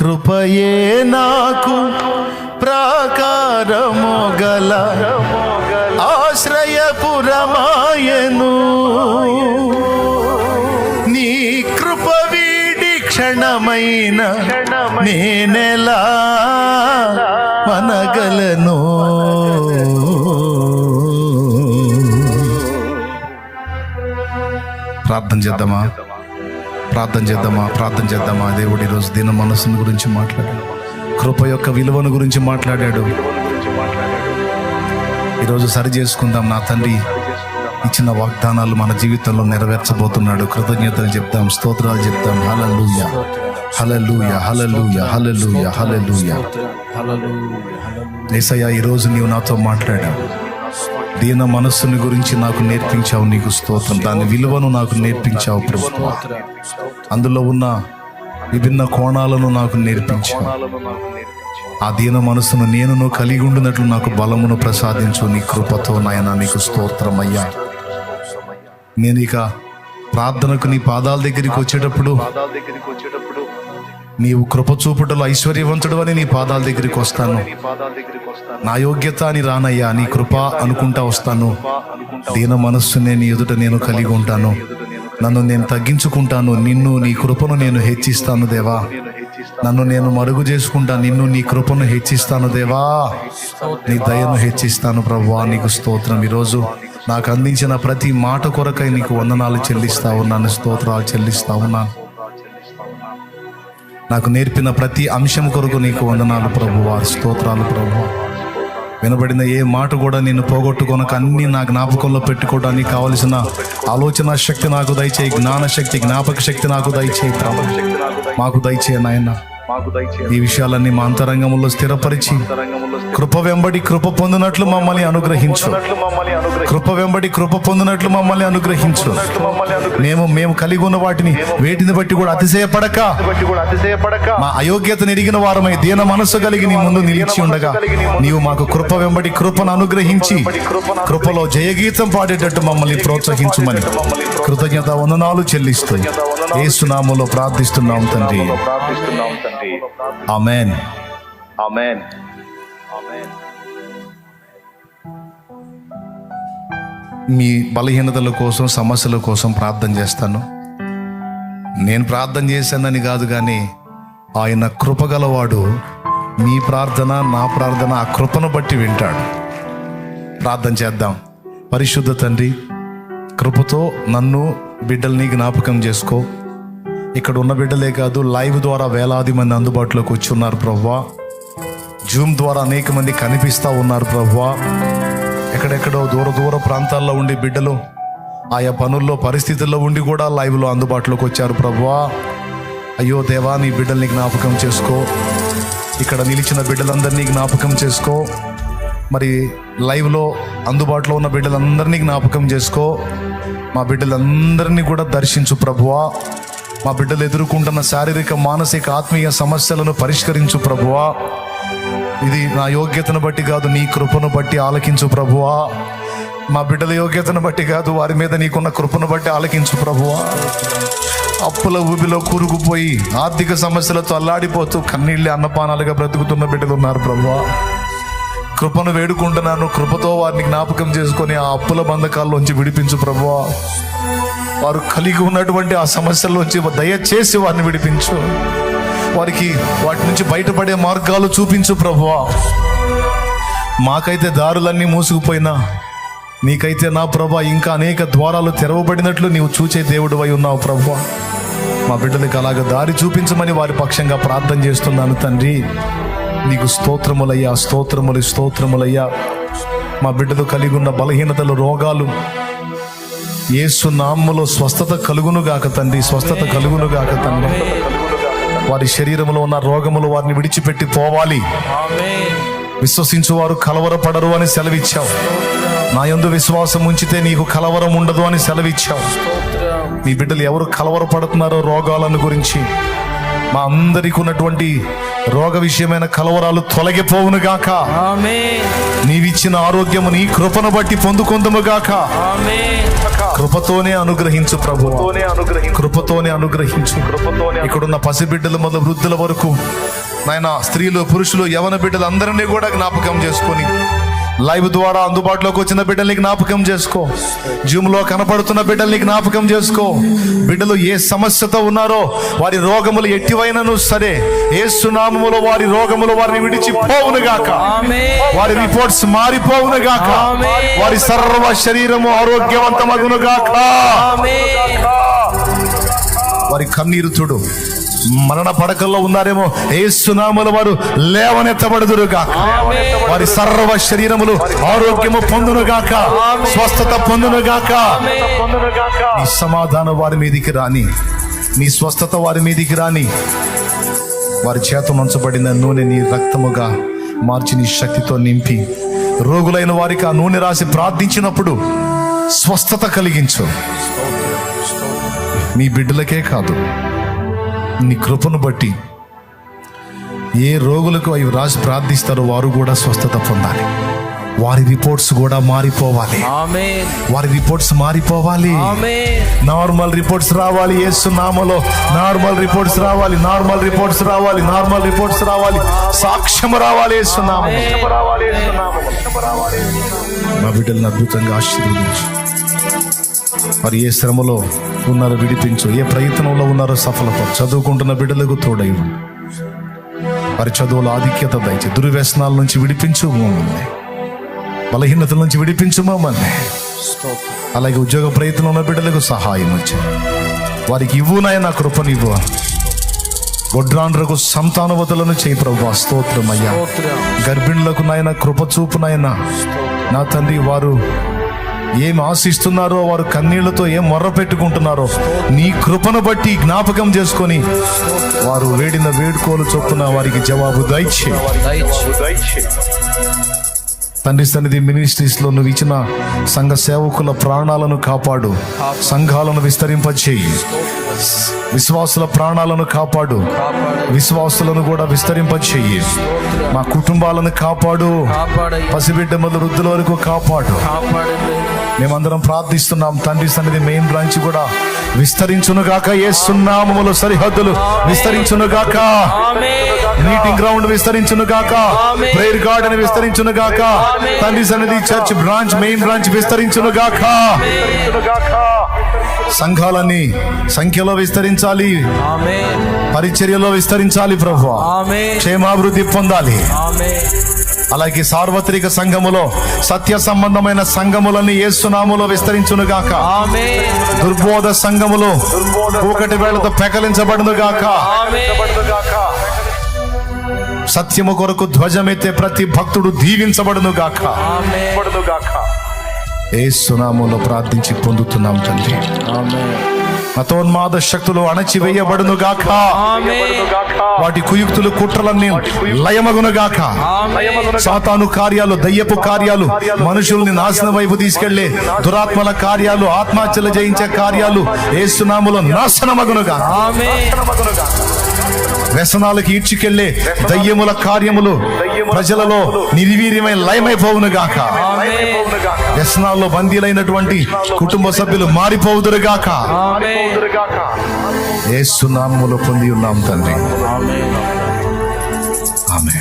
కృపయే నాకు ప్రాకారము గల ఆశ్రయపురమాయను. నీ కృప వీడి క్షణమైన నేనెలా మనగలను ప్రార్థన చేద్దామా? ప్రార్థన చేద్దామా? ప్రార్థన చేద్దామా? దేవుడు ఈరోజు దిన మనసును గురించి మాట్లాడాడు. కృప యొక్క విలువను గురించి మాట్లాడాడు. ఈరోజు సరి చేసుకుందాం. నా తండ్రి ఇచ్చిన వాగ్దానాలు మన జీవితంలో నెరవేర్చబోతున్నాడు. కృతజ్ఞతలు చెప్తాం స్తోత్రాలు చెప్తాం హలలుయ హలలుయ హలలుయ హలలుయ హలలుయ ఏసయ్య ఈరోజు నీవు నాతో మాట్లాడావు. దీన మనస్సుని గురించి నాకు నేర్పించావు నీకు స్తోత్రం. దాని విలువను నాకు నేర్పించావు ప్రభు. అందులో ఉన్న విభిన్న కోణాలను నాకు నేర్పించావు. ఆ దీన మనస్సును నేను కలిగి ఉండినట్లు నాకు బలమును ప్రసాదించు నీ కృపతో నాయన నీకు స్తోత్రం అయ్యా. నేను ఇక ప్రార్థనకు నీ పాదాల దగ్గరికి వచ్చేటప్పుడు నీవు కృపచూపుటలో ఐశ్వర్యవంతుడు అని నీ పాదాల దగ్గరికి వస్తాను. నా యోగ్యత అని రానయ్యా నీ కృప అనుకుంటా వస్తాను. దీన మనస్సునే నీ ఎదుట నేను కలిగి ఉంటాను. నన్ను నేను తగ్గించుకుంటాను నిన్ను నీ కృపను నేను హెచ్చిస్తాను దేవా. నన్ను నేను మరుగు చేసుకుంటా నిన్ను నీ కృపను హెచ్చిస్తాను దేవా. నీ దయను హెచ్చిస్తాను ప్రభువా నీకు స్తోత్రం. ఈరోజు నాకు అందించిన ప్రతి మాట కొరకై నీకు వందనాలు చెల్లిస్తా ఉన్నాను స్తోత్రాలు చెల్లిస్తా ఉన్నాను. నాకు నేర్పిన ప్రతి అంశం కొరకు నీకు వందనాలు ప్రభువా స్తోత్రాలు ప్రభు. వినబడిన ఏ మాట కూడా నేను పోగొట్టుకొనక అన్ని నా జ్ఞాపకంలో పెట్టుకోవడానికి కావలసిన ఆలోచన శక్తి నాకు దయచేయి జ్ఞాన శక్తి జ్ఞాపక శక్తి నాకు దయచేయి ప్రభు. మాకు దయచేయి నాయన. ఈ విషయాలన్నీ మా అంతరంగంలో స్థిరపరిచి కృప వెంబడి కృప పొందినట్లు మమ్మల్ని అనుగ్రహించు. కృప వెంబడి కృప పొందినట్లు మమ్మల్ని అనుగ్రహించు. మేము మేము కలిగి ఉన్న వాటిని వేటిని బట్టి కూడా అతిశయపడక మా అయోగ్యతను ఎరిగిన వారమై దీన మనస్సు కలిగి నీ ముందు నిలిచి ఉండగా నీవు మాకు కృప వెంబడి కృపను అనుగ్రహించి కృపలో జయగీతం పాడేటట్టు మమ్మల్ని ప్రోత్సహించుమని కృతజ్ఞత వందనాలు చెల్లిస్తూ ఏసునామలో ప్రార్థిస్తున్నాం తండ్రి. ప్రార్థిస్తున్నాం తండ్రి. ఆమెన్ ఆమేన్. ఆమేన్. మీ బలహీనతల కోసం సమస్యల కోసం ప్రార్థన చేస్తాను. నేను ప్రార్థన చేశానని కాదు కానీ ఆయన కృపగలవాడు మీ ప్రార్థన నా ప్రార్థన ఆ కృపను బట్టి వింటాడు. ప్రార్థన చేద్దాం. పరిశుద్ధ తండ్రి కృపతో నన్ను బిడ్డల్ని జ్ఞాపకం చేసుకో. ఇక్కడ ఉన్న బిడ్డలే కాదు లైవ్ ద్వారా వేలాది మంది అందుబాటులోకి వచ్చి ఉన్నారు ప్రవ్వా. జూమ్ ద్వారా అనేక మంది కనిపిస్తూ ఉన్నారు ప్రవ్వా ఎక్కడెక్కడో దూర దూర ప్రాంతాల్లో ఉండి బిడ్డలు ఆయా పనుల్లో పరిస్థితుల్లో ఉండి కూడా లైవ్లో అందుబాటులోకి వచ్చారు ప్రభువా. అయ్యో దేవా నీ బిడ్డల్ని జ్ఞాపకం చేసుకో. ఇక్కడ నిలిచిన బిడ్డలందరినీ జ్ఞాపకం చేసుకో. మరి లైవ్లో అందుబాటులో ఉన్న బిడ్డలందరినీ జ్ఞాపకం చేసుకో. మా బిడ్డలందరినీ కూడా దర్శించు ప్రభువా. మా బిడ్డలు ఎదుర్కొంటున్న శారీరక మానసిక ఆత్మీయ సమస్యలను పరిష్కరించు ప్రభువా. ఇది నా యోగ్యతను బట్టి కాదు నీ కృపను బట్టి ఆలకించు ప్రభువా. మా బిడ్డల యోగ్యతను బట్టి కాదు వారి మీద నీకున్న కృపను బట్టి ఆలకించు ప్రభువా. అప్పుల ఊబిలో కూరుకుపోయి ఆర్థిక సమస్యలతో అల్లాడిపోతూ కన్నీళ్ళే అన్నపానాలుగా బ్రతుకుతున్న బిడ్డలు ఉన్నారు ప్రభువా. కృపను వేడుకుంటున్నాను కృపతో వారిని జ్ఞాపకం చేసుకొని ఆ అప్పుల బంధకాల్లోంచి విడిపించు ప్రభువా. వారు కలిగి ఉన్నటువంటి ఆ సమస్యల్లోంచి దయచేసి వారిని విడిపించు. వారికి వాటి నుంచి బయటపడే మార్గాలు చూపించు ప్రభువా. మాకైతే దారులన్నీ మూసుకుపోయినా నీకైతే నా ప్రభా ఇంకా అనేక ద్వారాలు తెరవబడినట్లు నీవు చూచే దేవుడు అయి ఉన్నావు ప్రభా మా బిడ్డలకు అలాగ దారి చూపించమని వారి పక్షంగా ప్రార్థన చేస్తున్నాను తండ్రి. నీకు స్తోత్రములయ్యా స్తోత్రములు స్తోత్రములయ్యా. మా బిడ్డలు కలిగి ఉన్న బలహీనతలు రోగాలు ఏసు నామ్ములో స్వస్థత కలుగునుగాక తండ్రి స్వస్థత కలుగునుగాక తండ్రి. వారి శరీరంలో ఉన్న రోగములు వారిని విడిచిపెట్టి పోవాలి. విశ్వసించు వారు కలవరపడరు అని సెలవిచ్చావు. నా యందు విశ్వాసం ఉంచితే నీకు కలవరం ఉండదు అని సెలవిచ్చావు. నీ బిడ్డలు ఎవరు కలవరపడుతున్నారో రోగాలను గురించి మా అందరికి ఉన్నటువంటి రోగ విషయమైన కలవరాలు తొలగిపోవును గాక. ఆమేన్. నీవిచ్చిన ఆరోగ్యము నీ కృపను బట్టి పొందుకుందుము గాక. ఆమేన్. కృపతోనే అనుగ్రహించు ప్రభు. తోనే అనుగ్రహించు. కృపతోనే అనుగ్రహించు. కృపతోనే ఇక్కడున్న పసిబిడ్డల మొదలు వృద్ధుల వరకు నాయన స్త్రీలు పురుషులు యవన బిడ్డలు అందరినీ కూడా జ్ఞాపకం చేసుకొని లైవ్ ద్వారా అందుబాటులోకి వచ్చిన బిడ్డల్ని జ్ఞాపకం చేసుకో. జూమ్లో కనపడుతున్న బిడ్డల్ని జ్ఞాపకం చేసుకో. బిడ్డలు ఏ సమస్యతో ఉన్నారో వారి రోగములు ఎట్టివైనను సరే. ఏ సునామములో వారి రోగములు వారిని విడిచి పోవును గాక వారి రిపోర్ట్స్ మారిపోవును గాక. వారి సర్వ శరీరము ఆరోగ్యవంతమగును గాక వారి కన్నీరు చూడు మరణ పడకల్లో ఉన్నారేమో. ఏ సునాముల వారు లేవనెత్తబడుదురు గాక వారి సర్వ శరీరములు ఆరోగ్యము పొందును గాక స్వస్థత పొందును గాక నీ సమాధానం వారి మీదికి రాని. నీ స్వస్థత వారి మీదికి రాని. వారి చేత ఉంచబడిన నూనె నీ రక్తముగా మార్చి నీ శక్తితో నింపి. రోగులైన వారికి ఆ నూనె రాసి ప్రార్థించినప్పుడు స్వస్థత కలిగించు. మీ బిడ్డలకే కాదు. నీ కృపను బట్టి ఏ రోగులకు అవి రాసి ప్రార్థిస్తారో వారు కూడా స్వస్థత పొందాలి. వారి రిపోర్ట్స్ కూడా మారిపోవాలి. ఆమేన్. వారి రిపోర్ట్స్ మారిపోవాలి. ఆమేన్. నార్మల్ రిపోర్ట్స్ రావాలి యేసు నామలో నార్మల్ రిపోర్ట్స్ రావాలి నార్మల్ రిపోర్ట్స్ రావాలి. నార్మల్ రిపోర్ట్స్ రావాలి సాక్ష్యం రావాలి మా బిడ్డలను అద్భుతంగా ఆశీర్వదించు. మరి ఏ శ్రమలో ఉన్నారో విడిపించు. ఏ ప్రయత్నంలో ఉన్నారో సఫలపరు చదువుకుంటున్న బిడ్డలకు తోడై. వారి చదువుల ఆధిక్యత దయచి. దుర్వ్యసనాల నుంచి విడిపించు మమ్మల్ని. బలహీనతల నుంచి విడిపించు మమ్మల్ని. అలాగే ఉద్యోగ ప్రయత్నం ఉన్న బిడ్డలకు సహాయం వచ్చి వారికి ఇవ్వు నాయన కృపనివ్వు గొడ్రాండ్రకు సంతానవతులను చేయి ప్రభు. స్తోత్రమయ్యా స్తోత్రం. గర్భిణులకు నాయన కృప చూపు నాయన. నా తండ్రి వారు ఏం ఆశిస్తున్నారో వారు కన్నీళ్ళతో ఏం మొర్ర పెట్టుకుంటున్నారో నీ కృపను బట్టి జ్ఞాపకం చేసుకొని వారు వేడిన వేడుకోలు చొప్పున వారికి జవాబు దయచే తండ్రి సన్నిధి మినిస్ట్రీస్లో నువ్వు ఇచ్చిన సంఘ సేవకుల ప్రాణాలను కాపాడు. సంఘాలను విస్తరింపచేయి విశ్వాసుల ప్రాణాలను కాపాడు. విశ్వాసులను కూడా విస్తరింపచేయి మా కుటుంబాలను కాపాడు. పసిబిడ్డ మొదలు వృద్ధుల వరకు కాపాడు. మేమందరం ప్రార్థిస్తున్నాం. తండ్రి సన్నిధి మెయిన్ బ్రాంచ్ కూడా విస్తరించును గాక. ఏసునామములు సరిహద్దులు విస్తరించును గాక. ఆమేన్. మీటింగ్ గ్రౌండ్ విస్తరించును గాక. ఆమేన్. ప్రేయర్ గార్డెన్ విస్తరించును గాక. ఆమేన్. తండ్రి సన్నిధి చర్చ్ బ్రాంచ్ మెయిన్ బ్రాంచ్ విస్తరించును గాక. సంఘాలన్నీ సంఖ్యలో విస్తరించాలి. పరిచర్యలో విస్తరించాలి ప్రభు క్షేమాభివృద్ధి పొందాలి. అలాగే సార్వత్రిక సంఘములో సత్య సంబంధమైన సంఘములన్నీ ఏసునాములో విస్తరించును గాక ఆమేన్. దుర్బోధ సంఘములో ఒకటి వేళతో పెకలించబడును గాక ఆమేన్. సత్యము కొరకు ధ్వజమెత్తే ప్రతి భక్తుడు దీవించబడును గాక ఆమేన్. ఏ సునాములో ప్రార్థించి పొందుతున్నాం తండ్రి. మతోన్మాద శక్తులు అణచివేయబడును గాక వాటి కుయుక్తులు కుట్రలన్నీ లయమగును గాక సాతాను కార్యాలు దయ్యపు కార్యాలు మనుషుల్ని నాశనం వైపు తీసుకెళ్ళే దురాత్మల కార్యాలు ఆత్మహత్యలు జయించే కార్యాలు ఏసునాములో నాశనమగునుగా వ్యసనాలకు ఈడ్చుకెళ్ళే దయ్యముల కార్యములు ప్రజలలో నిర్వీర్యమై లయమైపోవును గాక వ్యసనాల్లో బందీలైనటువంటి కుటుంబ సభ్యులు మారిపోవుదురు గాక ఆమేన్ ఏసునామములో పొంది ఉన్నాం తండ్రి. ఆమె